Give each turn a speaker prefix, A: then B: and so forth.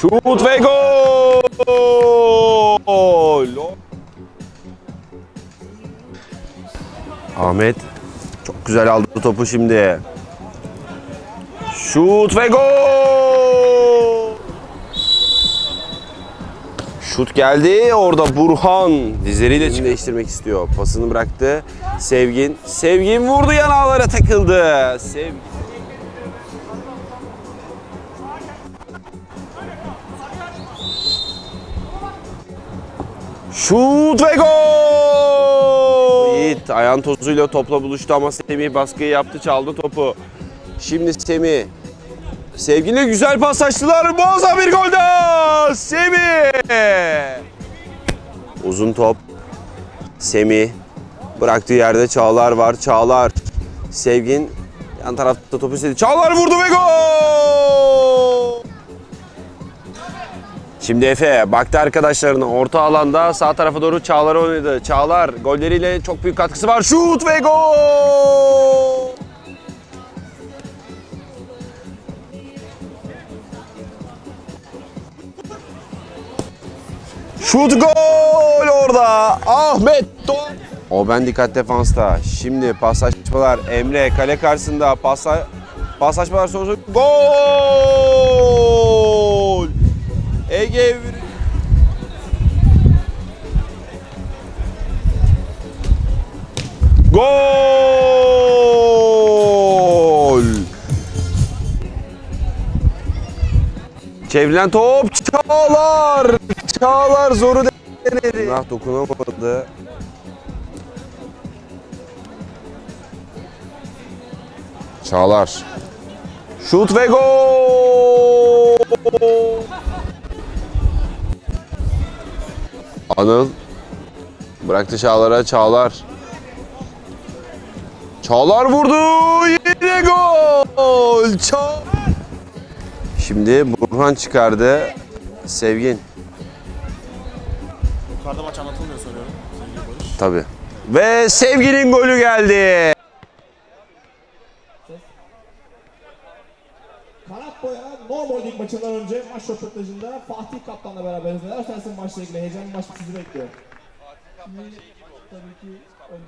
A: Şut ve gol. Ahmet çok güzel aldı topu şimdi. Şut ve gol. Şut geldi. Orada Burhan dizleriyle için değiştirmek istiyor. Pasını bıraktı. Sevgin. Sevgin vurdu yanağlara takıldı. Sevgin. Şut ve gol! Yiğit ayağın tozuyla topla buluştu ama Semih baskıyı yaptı çaldı topu. Şimdi Semih. Sevgili güzel pas açtılar. Muazzam bir gol daha. Semih. Uzun top. Semih. Bıraktığı yerde Çağlar var. Çağlar. Sevgin yan tarafta topu istedi. Çağlar vurdu ve gol! Şimdi Efe baktı arkadaşlarına orta alanda sağ tarafa doğru Çağlar oynadı. Çağlar golleriyle çok büyük katkısı var. Şut ve gol! Şut gol orada. Ahmet Doğan. O ben dikkat defansta. Şimdi paslaşmalar Emre kale karşısında pasla paslaşmalar sonucu gol. Ege Gol! Çevrilen top Çağlar! Çağlar zoru denedi. Ah dokunamadı. Çağlar. Şut ve gol! Anıl bıraktı Çağlar'a Çağlar. Çağlar vurdu. Yine gol. Ça Şimdi Burhan çıkardı. Sevgin.
B: Yukarıda maç anlatılmıyor soruyorum. Sevgili Barış.
A: Tabii. Ve Sevginin golü geldi.
C: Kanat boya normal lig maçından önce maç röportajında Fatih Kaptan'la beraberiz. Neler dersin maçla ilgili? Heyecanlı maç sizi bekliyor.
D: Şimdi tabii ki